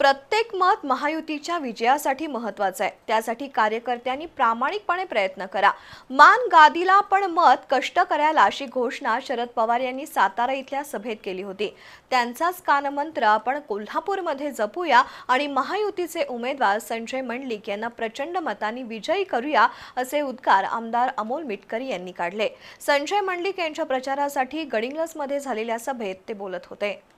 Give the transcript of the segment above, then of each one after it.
प्रत्येक मत महायुतीच्या विजयासाठी महत्वाचं आहे. त्यासाठी कार्यकर्त्यांनी प्रामाणिकपणे प्रयत्न करा. मान गादीला पण मत कष्ट करायला अशी घोषणा शरद पवार यांनी सातारा इथल्या सभेत केली होती. त्यांचाच कानमंत्र आपण कोल्हापूरमध्ये जपूया आणि महायुतीचे उमेदवार संजय मंडलिक यांना प्रचंड मतांनी विजयी करूया असे उद्गार आमदार अमोल मिटकरी यांनी काढले. संजय मंडलिक यांच्या प्रचारासाठी गडिंग्लसमध्ये झालेल्या सभेत ते बोलत होते.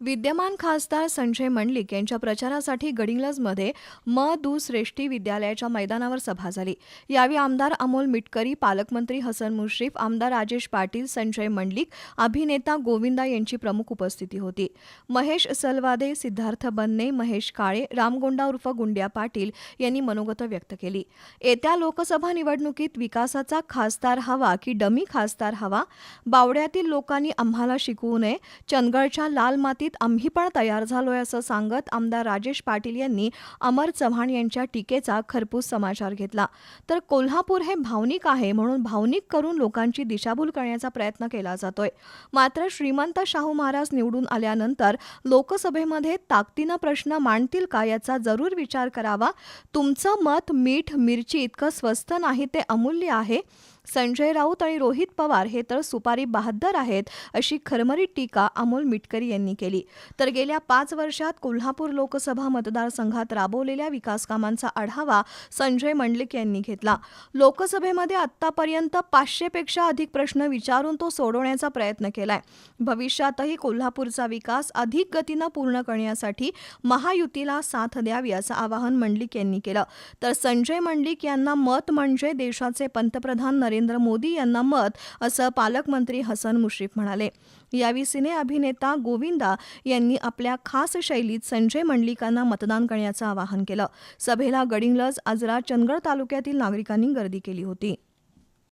विद्यमान खासदार संजय मंडलिक यांच्या प्रचारासाठी गडिंग्लजमध्ये म दु श्रेष्ठी विद्यालयाच्या मैदानावर सभा झाली. यावेळी आमदार अमोल मिटकरी पालकमंत्री हसन मुश्रीफ आमदार राजेश पाटील संजय मंडलिक अभिनेता गोविंदा यांची प्रमुख उपस्थिती होती. महेश सलवादे सिद्धार्थ बन्ने महेश काळे रामगोंडा उर्फ गुंड्या पाटील यांनी मनोगत व्यक्त केली. येत्या लोकसभा निवडणुकीत विकासाचा खासदार हवा की डमी खासदार हवा? बावड्यातील लोकांनी आम्हाला शिकवू नये चंदगडच्या लाल मातीत आम्ही पण तयार झालोय असं सांगत आमदार राजेश पाटील यांनी अमर चव्हाण यांच्या टीकेचा खरपूस समाचार घेतला. तर कोल्हापूर हे भावनिक आहे म्हणून भावनिक करून लोकांची दिशाभूल करण्याचा प्रयत्न केला जातोय. मात्र श्रीमंत शाहू महाराज निवडून आल्यानंतर लोकसभेमध्ये ताकदीनं प्रश्न मांडतील का याचा जरूर विचार करावा. तुमचं मत मीठ मिरची इतकं स्वस्त नाही ते अमूल्य आहे. संजय राऊत आणि रोहित पवार हे तर सुपारी बहाद्दर आहेत अशी खरमरी टीका अमोल मिटकरी यांनी केली. तर गेल्या पाच वर्षात कोल्हापूर लोकसभा मतदारसंघात राबवलेल्या विकासकामांचा आढावा संजय मंडलिक यांनी घेतला. लोकसभेमध्ये आत्तापर्यंत पाचशेपेक्षा अधिक प्रश्न विचारून तो सोडवण्याचा प्रयत्न केलाय. भविष्यातही कोल्हापूरचा विकास अधिक गतीनं पूर्ण करण्यासाठी महायुतीला साथ द्यावी असं आवाहन मंडलिक यांनी केलं. तर संजय मंडलिक यांना मत म्हणजे देशाचे पंतप्रधान नरेंद्र मोदी यांना मत असं पालकमंत्री हसन मुश्रीफ म्हणाले. यावेळी सिने अभिनेता गोविंदा यांनी आपल्या खास शैलीत संजय मंडलिकांना मतदान करण्याचं आवाहन केलं. सभेला गडिंगलज आजरा चंदगड तालुक्यातील नागरिकांनी गर्दी केली होती.